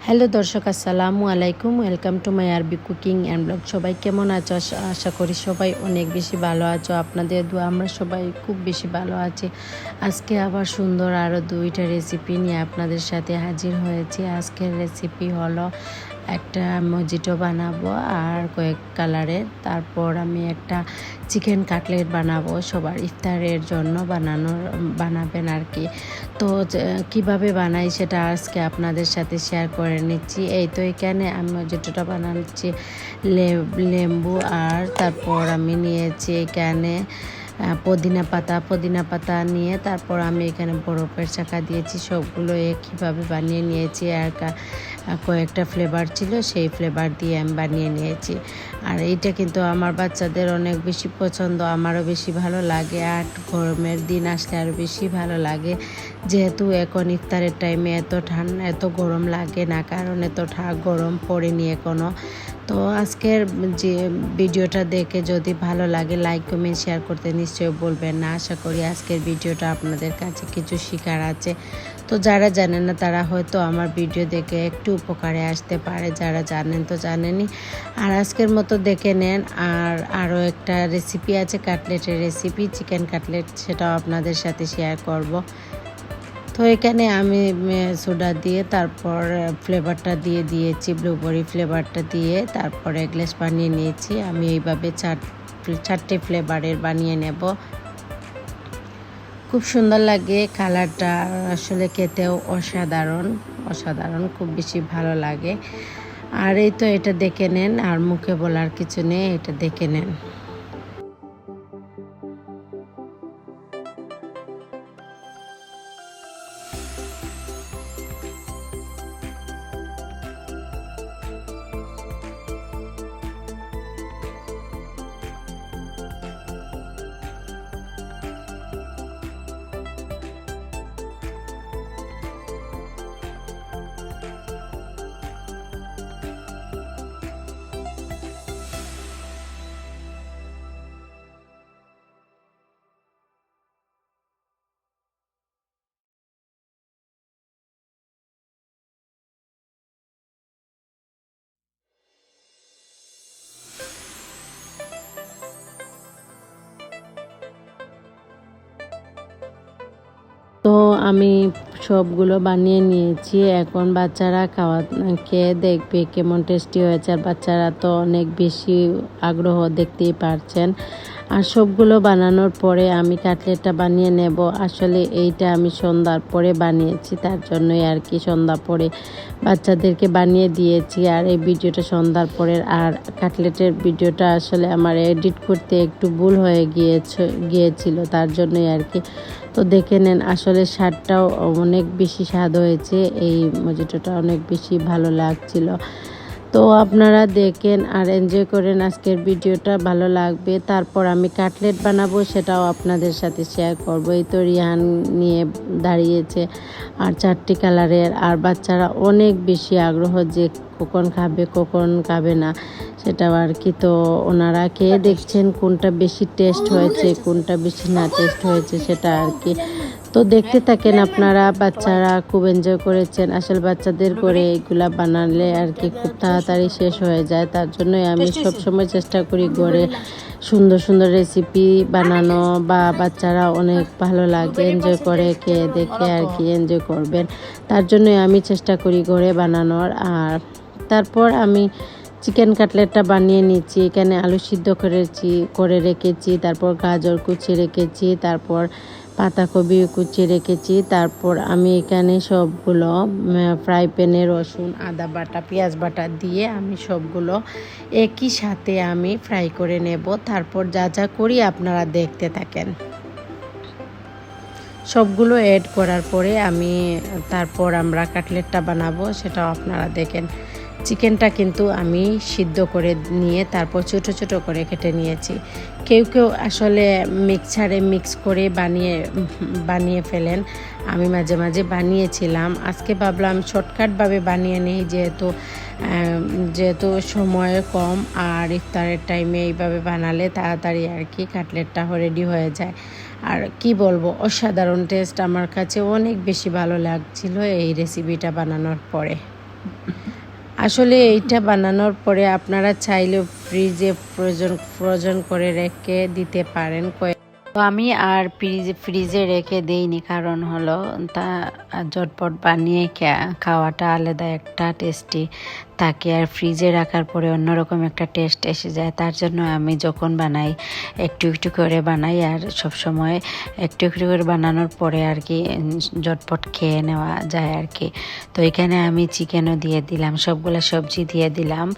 Hello দর্শক, আসসালামু আলাইকুম। ওয়েলকাম টু মাই আরবি কুকিং অ্যান্ড ব্লগ সবাই কেমন আছো? আশা- করি সবাই অনেক বেশি ভালো আছো। আপনাদের দু আমরা সবাই খুব বেশি ভালো আছি। আজকে আবার সুন্দর আরও দুইটা রেসিপি নিয়ে আপনাদের সাথে হাজির হয়েছি। আজকের রেসিপি হলো একটা মজিটো বানাবো আর কয়েক কালারের তারপর আমি একটা চিকেন কাটলেট বানাবো সবার ইফতারের জন্য বানানোর, বানাবেন আর কি। তো কীভাবে বানাই সেটা আজকে আপনাদের সাথে শেয়ার করে নিচ্ছি। এই তো এখানে আমি মজিটোটা বানাচ্ছি লেম্বু আর তারপর আমি নিয়েছি এখানে পুদিনা পাতা। পুদিনা পাতা নিয়ে তারপর আমি এখানে বরফের চাকা দিয়েছি। সবগুলো একইভাবে বানিয়ে নিয়েছি আর কয়েকটা ফ্লেভার ছিল, সেই ফ্লেভার দিয়ে আমি বানিয়ে নিয়েছি। আর এটা কিন্তু আমার বাচ্চাদের অনেক বেশি পছন্দ, আমারও বেশি ভালো লাগে। আর গরমের দিন আসলে আরও বেশি ভালো লাগে। যেহেতু এখন ইফতারের টাইমে এত ঠান্ডা এত গরম লাগে না, কারণ এত ঠা- গরম পড়েনি এখনও তো আজকের যে ভিডিওটা দেখে যদি ভালো লাগে লাইক কমেন্ট শেয়ার করতে নিশ্চয়ই বলবেন না। আশা করি আজকের ভিডিওটা আপনাদের কাছে কিছু শেখার আছে। তো যারা জানেন না, তারা হয়তো আমার ভিডিও দেখে একটু উপকারে আসতে পারে, যারা জানেন তো জানেনই। আর আজকের মতো দেখে নেন। আর আরও একটা রেসিপি আছে কাটলেটের রেসিপি চিকেন কাটলেট সেটাও আপনাদের সাথে শেয়ার করব। তো এখানে আমি সোডা দিয়ে তারপর ফ্লেভারটা দিয়ে দিয়েছি ব্লুবেরি ফ্লেভারটা দিয়ে তারপরে গ্লাস বানিয়ে নিয়েছি। আমি এইভাবে চার, চারটে ফ্লেভারের বানিয়ে নেব। খুব সুন্দর লাগে কালারটা আসলে খেতেও অসাধারণ অসাধারণ, খুব বেশি ভালো লাগে। আর এই তো এটা দেখে নেন, আর মুখে বলার কিছু নেই, এটা দেখে নেন। তো আমি সবগুলো বানিয়ে নিয়েছি। এখন বাচ্চারা খাওয়া, খেয়ে দেখবে কেমন টেস্টি হয়েছে। আর বাচ্চারা তো অনেক বেশি আগ্রহ দেখতেই পারছেন। আর সবগুলো বানানোর পরে আমি কাটলেটটা বানিয়ে নেব। আসলে এইটা আমি সন্ধ্যার পরে বানিয়েছি, তার জন্যই আর কি সন্ধ্যা পরে বাচ্চাদেরকে বানিয়ে দিয়েছি। আর এই ভিডিওটা সন্ধ্যার পরের, আর কাটলেটের ভিডিওটা আসলে আমার এডিট করতে একটু ভুল হয়ে গিয়েছে, গিয়েছিল, তার জন্যই আর কি। তো দেখে নেন, আসলে স্বাদটাও অনেক বেশি স্বাদ হয়েছে। এই মজিটোটা অনেক বেশি ভালো লাগছিল। তো আপনারা দেখেন আর এনজয় করেন আজকের ভিডিওটা, ভালো লাগবে। তারপর আমি কাটলেট বানাবো, সেটাও আপনাদের সাথে শেয়ার করব। এই তো রিহান নিয়ে দাঁড়িয়েছে আর চারটি কালারের আর বাচ্চারা অনেক বেশি আগ্রহ যে কখন খাবে কখন খাবে না, সেটাও আর কি। তো ওনারা খেয়ে দেখছেন কোনটা বেশি টেস্ট হয়েছে, কোনটা বেশি না টেস্ট হয়েছে, সেটা আর কি। তো দেখতে থাকেন আপনারা, বাচ্চারা খুব এনজয় করেছেন। আসলে বাচ্চাদের করে এগুলা বানালে আর কি খুব তাড়াতাড়ি শেষ হয়ে যায়। তার জন্যই আমি সব সময় চেষ্টা করি ঘরে সুন্দর সুন্দর রেসিপি বানানো বা বাচ্চারা অনেক ভালো লাগে এনজয় করে, খেয়ে দেখে আর কি এনজয় করবেন। তার জন্যই আমি চেষ্টা করি ঘরে বানানোর। আর তারপর আমি চিকেন কাটলেটটা বানিয়ে নিচ্ছি। এখানে আলু সিদ্ধ করেছি, করে রেখেছি। তারপর গাজর কুচি রেখেছি। তারপর পাতাকপি কুচি রেখেছি। তারপর আমি এখানে সবগুলো ফ্রাই প্যানে রসুন, আদা বাটা, পেঁয়াজ বাটা দিয়ে আমি সবগুলো একই সাথে আমি ফ্রাই করে নেব। তারপর যা যা করি আপনারা দেখতে থাকেন। সবগুলো অ্যাড করার পরে আমি তারপর আমরা কাটলেটটা বানাবো, সেটাও আপনারা দেখেন। চিকেনটা কিন্তু আমি সিদ্ধ করে নিয়ে তারপর ছোট ছোট করে কেটে নিয়েছি। কেউ কেউ আসলে মিক্সারে মিক্স করে বানিয়ে বানিয়ে ফেলেন। আমি মাঝে মাঝে বানিয়েছিলাম। আজকে ভাবলাম শর্টকাটভাবে বানিয়ে নিই যেহেতু যেহেতু সময় কম আর ইফতারের টাইমে এইভাবে বানালে তাড়াতাড়ি আর কি কাটলেটটা রেডি হয়ে যায়। আর কি বলব, অসাধারণ টেস্ট আমার কাছে অনেক বেশি ভালো লাগছিল এই রেসিপিটা বানানোর পরে। আসলে এইটা বানানোর পরে আপনারা চাইলেও ফ্রিজে ফ্রোজন ফ্রোজন করে রেখে দিতে পারেন। কয়েক তো আমি আর ফ্রিজে ফ্রিজে রেখে দেইনি, কারণ হলো তা জটপট বানিয়ে খাওয়াটা আলাদা একটা টেস্টি থাকে আর ফ্রিজে রাখার পরে অন্যরকম একটা টেস্ট এসে যায়। তার জন্য আমি যখন বানাই একটু একটু করে বানাই আর সব সময় একটু একটু করে বানানোর পরে আর কি উম, ঝটপট খেয়ে নেওয়া যায় আর কি। তো এখানে আমি চিকেনও দিয়ে দিলাম সবগুলো সবজি দিয়ে দিলাম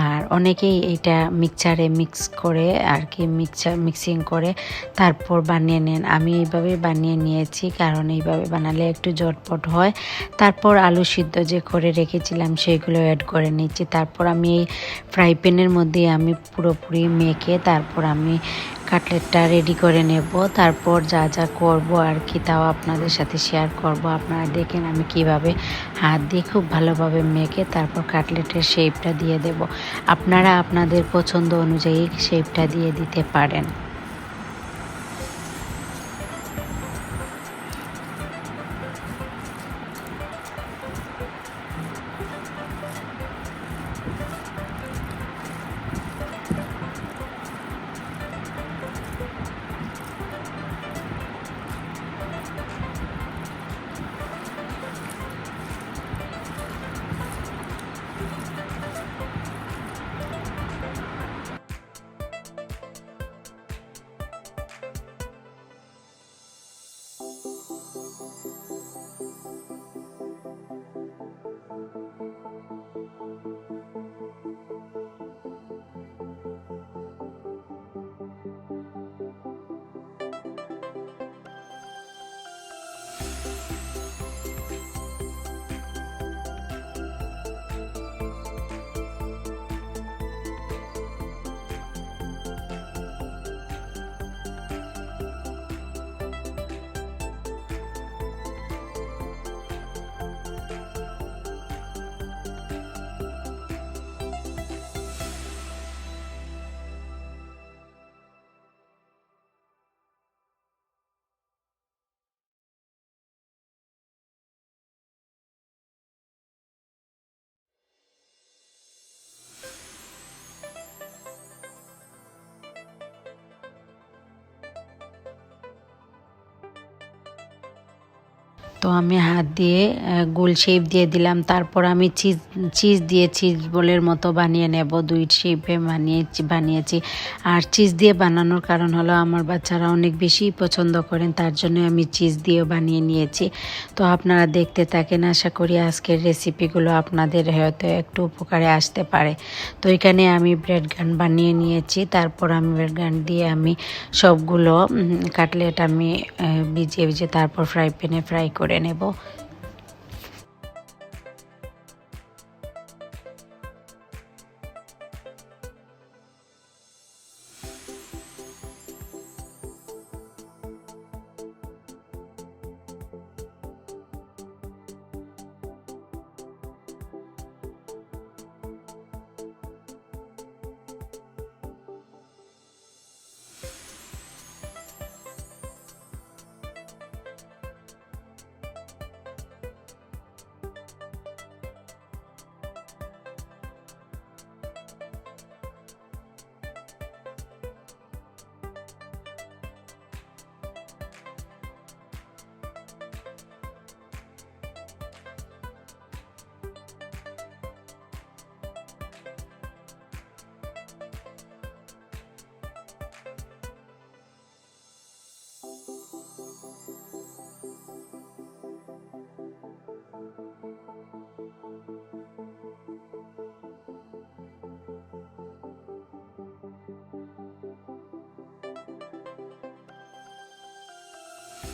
আর অনেকেই এটা মিক্সচারে মিক্স করে আর কি মিক্সচার মিক্সিং করে তারপর বানিয়ে নেন। আমি এইভাবে বানিয়ে নিয়েছি কারণ এইভাবে বানালে একটু ঝটপট হয়। তারপর আলু সিদ্ধ যে করে রেখেছিলাম সেগুলো অ্যাড করে নিচ্ছি। তারপর আমি এই ফ্রাই প্যানের মধ্যে আমি পুরোপুরি মেখে তারপর আমি কাটলেটটা রেডি করে নেব। তারপর যা যা করব আর কি তাও আপনাদের সাথে শেয়ার করব। আপনারা দেখেন আমি কীভাবে হাত দিয়ে খুব ভালোভাবে মেখে তারপর কাটলেটের শেপটা দিয়ে দেব। আপনারা আপনাদের পছন্দ অনুযায়ী শেপটা দিয়ে দিতে পারেন। তো আমি হাত দিয়ে গোল শেপ দিয়ে দিলাম। তারপর আমি চিজ চিজ দিয়ে চিজ বলের মতো বানিয়ে নেব। দুই শেপে বানিয়েছি বানিয়েছি। আর চিজ দিয়ে বানানোর কারণ হলো আমার বাচ্চারা অনেক বেশি পছন্দ করেন, তার জন্য আমি চিজ দিয়েও বানিয়ে নিয়েছি। তো আপনারা দেখতে থাকেন, আশা করি আজকের রেসিপিগুলো আপনাদের হয়তো একটু উপকারে আসতে পারে। তো এখানে আমি ব্রেড গান বানিয়ে নিয়েছি। তারপর আমি ব্রেড গান দিয়ে আমি সবগুলো কাটলেট আমি ভিজিয়ে ভিজিয়ে তারপর ফ্রাই প্যানে ফ্রাই করে নেব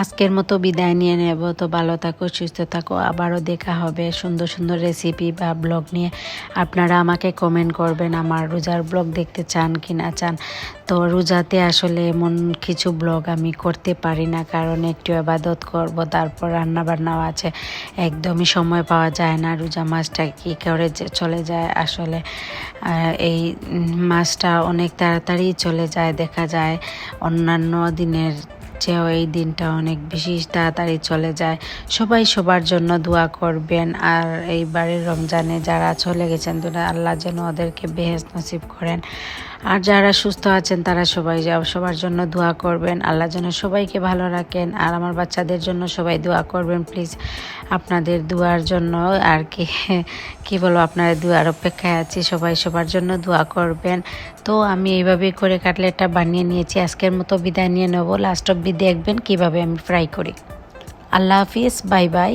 আজকের মতো বিদায় নিয়ে নেব। তো ভালো থাকো, সুস্থ থাকো। আবারও দেখা হবে সুন্দর সুন্দর রেসিপি বা ব্লগ নিয়ে। আপনারা আমাকে কমেন্ট করবেন, আমার রোজার ব্লগ দেখতে চান কি না চান। তো রোজাতে আসলে এমন কিছু ব্লগ আমি করতে পারি না, কারণ একটু আবাদত করব, তারপর রান্না বান্নাও আছে। একদমই সময় পাওয়া যায় না রোজা মাছটা কী করে চলে যায় আসলে। এই মাছটা অনেক তাড়াতাড়ি চলে যায়, দেখা যায়। অন্যান্য দিনের চেয়েও এই দিনটা অনেক বেশি তাড়াতাড়ি চলে যায়। সবাই সবার জন্য দোয়া করবেন। আর এইবারের রমজানে যারা চলে গেছেন আল্লাহ যেন ওদেরকে বেহেজ নসিব করেন। আর যারা সুস্থ আছেন, তারা সবাই সবার জন্য দোয়া করবেন। আল্লাহ যেন সবাইকে ভালো রাখেন। আর আমার বাচ্চাদের জন্য সবাই দোয়া করবেন প্লিজ আপনাদের দোয়ার জন্য আর কি কি বলব, আপনারা দোয়ার অপেক্ষায় আছি, সবাই সবার জন্য দোয়া করবেন। তো আমি এইভাবে করে কাটলেটটা বানিয়ে নিয়েছি, আজকের মতো বিদায় নিয়ে নেব। লাস্ট অব্দি দেখবেন কীভাবে আমি ফ্রাই করি। আল্লাহ হাফিজ বাই বাই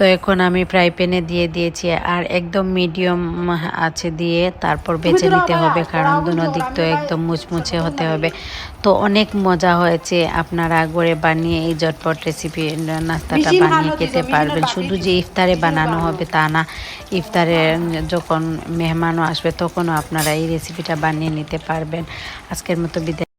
তো এখন আমি ফ্রাই প্যানে দিয়ে দিয়েছি আর একদম মিডিয়াম আছে দিয়ে তারপর বেছে নিতে হবে কারণ দুনো দিক তো একদম মুচমুচে হতে হবে। তো অনেক মজা হয়েছে আপনারা করে বানিয়ে এই ঝটপট রেসিপি নাস্তাটা বানিয়ে খেতে পারবেন। শুধু যে ইফতারে বানানো হবে তা না ইফতারে যখন মেহমানও আসবে তখনও আপনারা এই রেসিপিটা বানিয়ে নিতে পারবেন। আজকের মতো বিদায়।